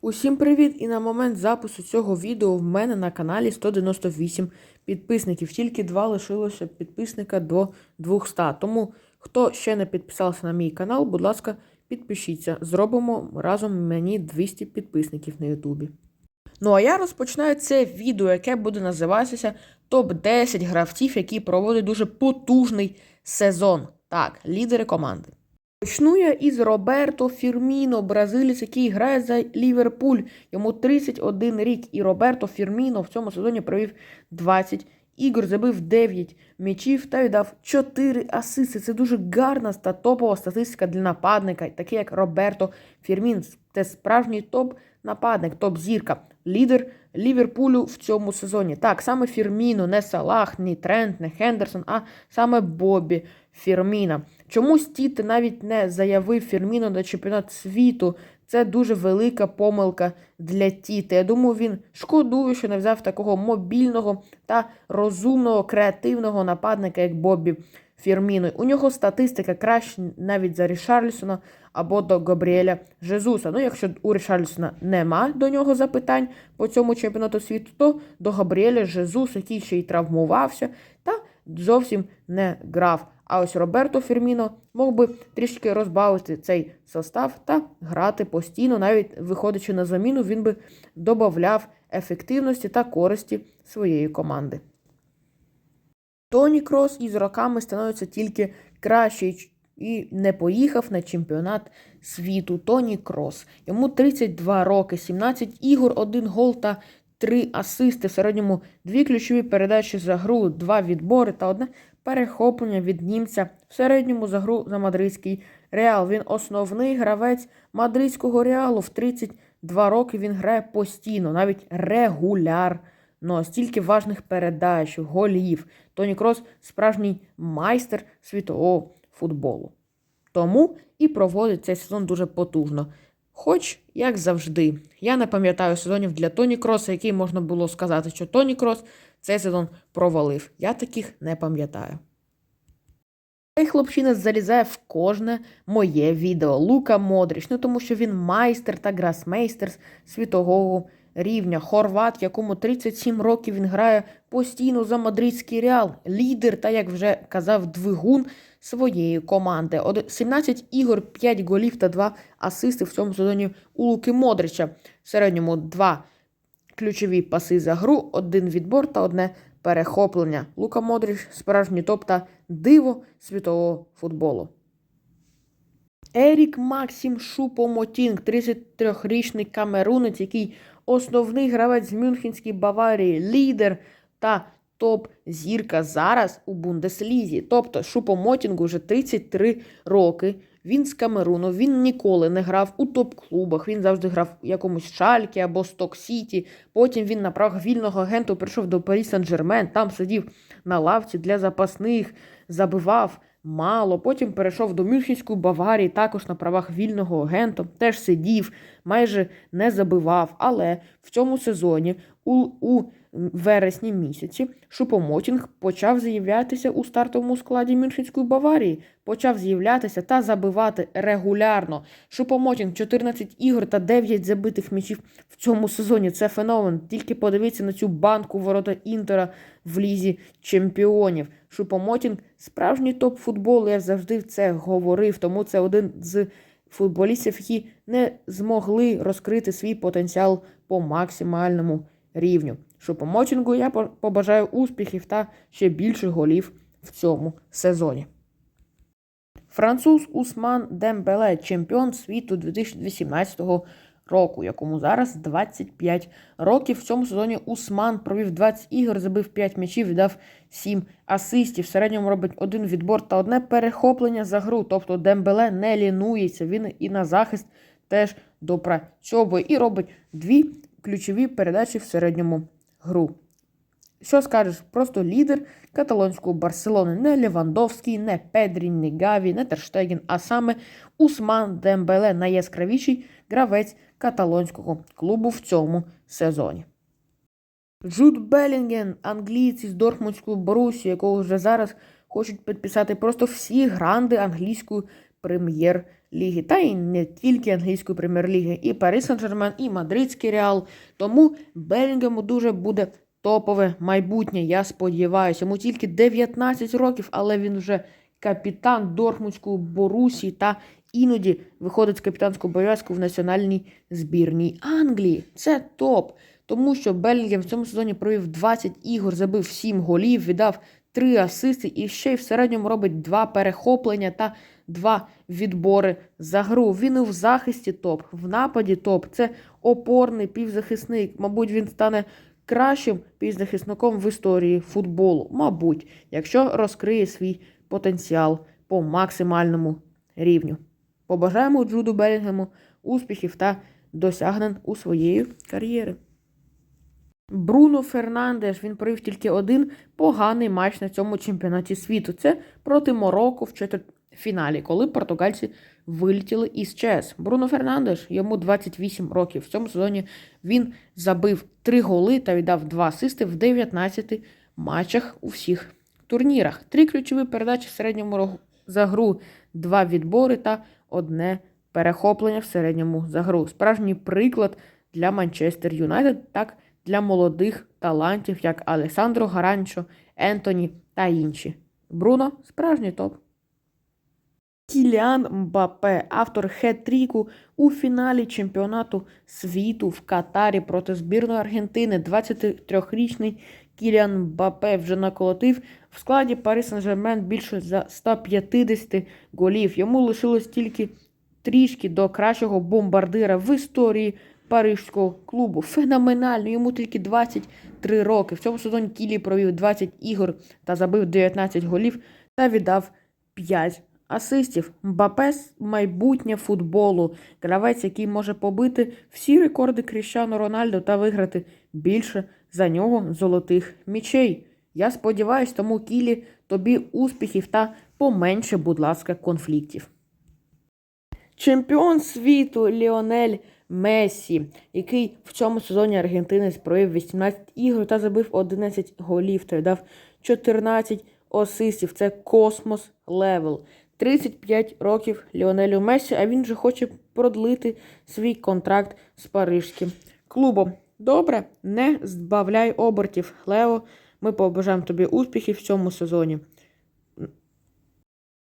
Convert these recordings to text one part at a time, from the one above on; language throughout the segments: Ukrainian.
Усім привіт! І на момент запису цього відео в мене на каналі 198 підписників. Тільки два лишилося підписника до 200. Тому, хто ще не підписався на мій канал, будь ласка, підпишіться. Зробимо разом мені 200 підписників на Ютубі. Ну а я розпочинаю це відео, яке буде називатися Топ-10 гравців, які проводять дуже потужний сезон. Так, лідери команди. Почну я із Роберто Фірміно, бразилець, який грає за Ліверпуль. Йому 31 рік. І Роберто Фірміно в цьому сезоні провів 20 ігор, забив 9 м'ячів та віддав 4 асисти. Це дуже гарна та топова статистика для нападника, такий як Роберто Фірмін. Це справжній топ-нападник, топ-зірка, лідер Ліверпулю в цьому сезоні. Так, саме Фірміно, не Салах, ні Трент, не Хендерсон, а саме Бобі Фірміна. Чомусь Тіт навіть не заявив Фірміно на чемпіонат світу. Це дуже велика помилка для Тіти. Я думаю, він шкодує, що не взяв такого мобільного та розумного, креативного нападника, як Бобі Фірміно. У нього статистика краще навіть за Рішарлісона або до Габріеля Жезуса. Ну, якщо у Рішарлісона нема до нього запитань по цьому чемпіонату світу, то до Габріеля Жезуса, який ще й травмувався, та зовсім не грав. А ось Роберто Фірміно мог би трішки розбавити цей состав та грати постійно, навіть виходячи на заміну, він би додавав ефективності та користі своєї команди. Тоні Крос із роками становиться тільки краще і не поїхав на чемпіонат світу. Тоні Крос. Йому 32 роки, 17 ігор, 1 гол та 3 асисти. В середньому дві ключові передачі за гру, два відбори та одне перехоплення від німця в середньому за гру за мадридський реал. Він основний гравець мадридського реалу. В 32 роки він грає постійно, навіть регулярно. Стільки важних передач, голів. Тоні Крос справжній майстер світового футболу. Тому і проводить цей сезон дуже потужно. Хоч, як завжди, я не пам'ятаю сезонів для Тоні Кроса, який можна було сказати, що Тоні Крос цей сезон провалив. Я таких не пам'ятаю. Цей хлопчина залізає в кожне моє відео. Лука Модріч, ну тому що він майстер та грасмейстер світового рівня. Хорват, якому 37 років він грає постійно за мадридський реал. Лідер, та як вже казав, двигун своєї команди. 17 ігор, 5 голів та 2 асисти в цьому сезоні у Луки Модрича. В середньому 2 ключові паси за гру, один відбор та одне перехоплення. Лука Модріч справжній топ та диво світового футболу. Ерік Максим Шупомотінг, 33-річний камерунець, який основний гравець з Мюнхенській Баварії, лідер та топ-зірка зараз у Бундеслізі. Тобто Шупомотінгу вже 33 роки. Він з Камеруну, він ніколи не грав у топ-клубах. Він завжди грав у якомусь Шалькі або Сток Сіті. Потім він на правах вільного агенту прийшов до Парі Сен-Жермен, там сидів на лавці для запасних, забивав мало. Потім перейшов до Мюнхенської Баварії, також на правах вільного агенту, теж сидів, майже не забивав. Але в цьому сезоні у, у вересні місяці Шупомотінг почав з'являтися у стартовому складі Мюнхенської Баварії, почав з'являтися та забивати регулярно. Шупомотінг 14 ігор та 9 забитих м'ячів в цьому сезоні. Це феномен. Тільки подивіться на цю банку ворота Інтера в лізі чемпіонів. Шупомотінг справжній топ футболу. Я завжди це говорив, тому це один з футболістів, які не змогли розкрити свій потенціал по максимальному рівню. Шупомотінгу я побажаю успіхів та ще більше голів в цьому сезоні. Француз Усман Дембеле, чемпіон світу 2018 року, якому зараз 25 років. В цьому сезоні Усман провів 20 ігор, забив 5 м'ячів, віддав 7 асистів. В середньому робить один відбор та одне перехоплення за гру. Тобто Дембеле не лінується. Він і на захист теж допрацьовує і робить дві ключові передачі в середньому гру. Що скажеш? Просто лідер каталонського Барселони. Не Левандовський, не Педрі, не Гаві, не Терштеген, а саме Усман Дембеле найяскравіший гравець каталонського клубу в цьому сезоні. Джуд Белінген, англієць із Дортмундської Борусі, якого вже зараз хочуть підписати просто всі гранди англійської прем'єр ліги, та й не тільки англійської прем'єр-ліги, і Парі Сен-Жермен, і Мадридський Реал. Тому Белінгему дуже буде топове майбутнє. Я сподіваюся. Йому тільки 19 років, але він вже капітан Дортмундської Борусі та іноді виходить з капітанського обов'язку в національній збірній Англії. Це топ. Тому що Белінгем в цьому сезоні провів 20 ігор, забив 7 голів, віддав 3 асисти і ще й в середньому робить 2 перехоплення та 2 відбори за гру. Він і в захисті топ, в нападі топ. Це опорний півзахисник. Мабуть, він стане кращим півзахисником в історії футболу. Мабуть, якщо розкриє свій потенціал по максимальному рівню. Побажаємо Джуду Белінгему успіхів та досягнень у своєї кар'єри. Бруно Фернандеш він провів тільки один поганий матч на цьому чемпіонаті світу. Це проти Марокко в четвертьфіналі, коли португальці вилетіли із ЧС. Бруно Фернандеш йому 28 років. В цьому сезоні він забив 3 голи та віддав 2 асисти в 19 матчах у всіх турнірах. Три ключові передачі в середньому за гру, два відбори та одне перехоплення в середньому за гру. Справжній приклад для Манчестер Юнайтед, так для молодих талантів, як Алесандро Гаранчо, Ентоні та інші. Бруно справжній топ. Кіліан Мбапе, автор хет-тріку у фіналі чемпіонату світу в Катарі проти збірної Аргентини. 23-річний Кіліан Мбапе вже наколотив в складі Парі Сен-Жермен більше за 150 голів. Йому лишилось тільки трішки до кращого бомбардира в історії парижського клубу. Феноменально, йому тільки 23 роки. В цьому сезоні Кілі провів 20 ігор та забив 19 голів та віддав 5 асистів. Мбапе – майбутнє футболу. Гравець, який може побити всі рекорди Кріщану Рональдо та виграти більше за нього золотих мічей. Я сподіваюсь, тому Кілі тобі успіхів та поменше, будь ласка, конфліктів. Чемпіон світу Ліонель Месі, який в цьому сезоні аргентинець провів 18 ігор та забив 11 голів та дав 14 асистів. Це космос левел. 35 років Ліонелю Месі, а він же хоче продлити свій контракт з парижським клубом. Добре, не збавляй обертів, Лео. Ми побажаємо тобі успіхів в цьому сезоні.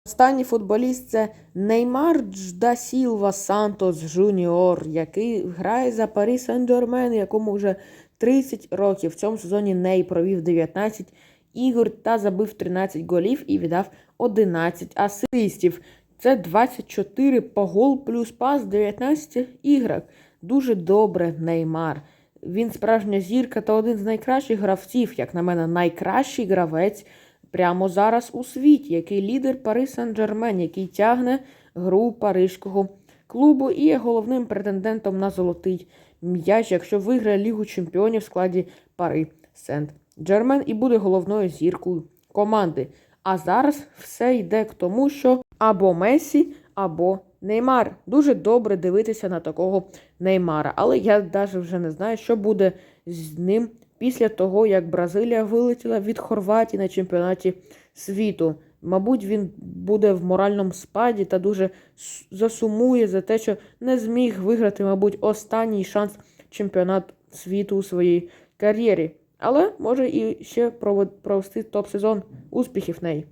Останній футболіст це Неймар да Сілва Сантос Жуніор, який грає за Парі Сен-Жермен, якому вже 30 років. В цьому сезоні Ней провів 19 ігор та забив 13 голів і віддав 11 асистів. Це 24 по гол плюс пас 19 іграх. Дуже добре, Неймар. Він справжня зірка та один з найкращих гравців, як на мене, найкращий гравець прямо зараз у світі, який лідер Пари Сен-Жермен, який тягне гру парижського клубу і є головним претендентом на золотий м'яч, якщо виграє Лігу Чемпіонів в складі Пари Сен-Жермен і буде головною зіркою команди. А зараз все йде к тому, що або Месі, або Неймар. Дуже добре дивитися на такого Неймара. Але я навіть вже не знаю, що буде з ним після того, як Бразилія вилетіла від Хорватії на чемпіонаті світу. Мабуть, він буде в моральному спаді та дуже засумує за те, що не зміг виграти, мабуть, останній шанс чемпіонат світу у своїй кар'єрі. Але може і ще провести топ-сезон успіхів неї.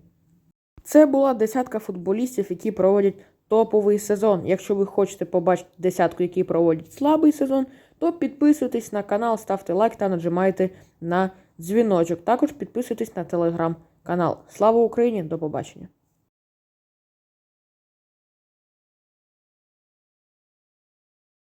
Це була десятка футболістів, які проводять топовий сезон. Якщо ви хочете побачити десятку, які проводять слабий сезон, то підписуйтесь на канал, ставте лайк та нажимайте на дзвіночок. Також підписуйтесь на телеграм-канал. Слава Україні! До побачення!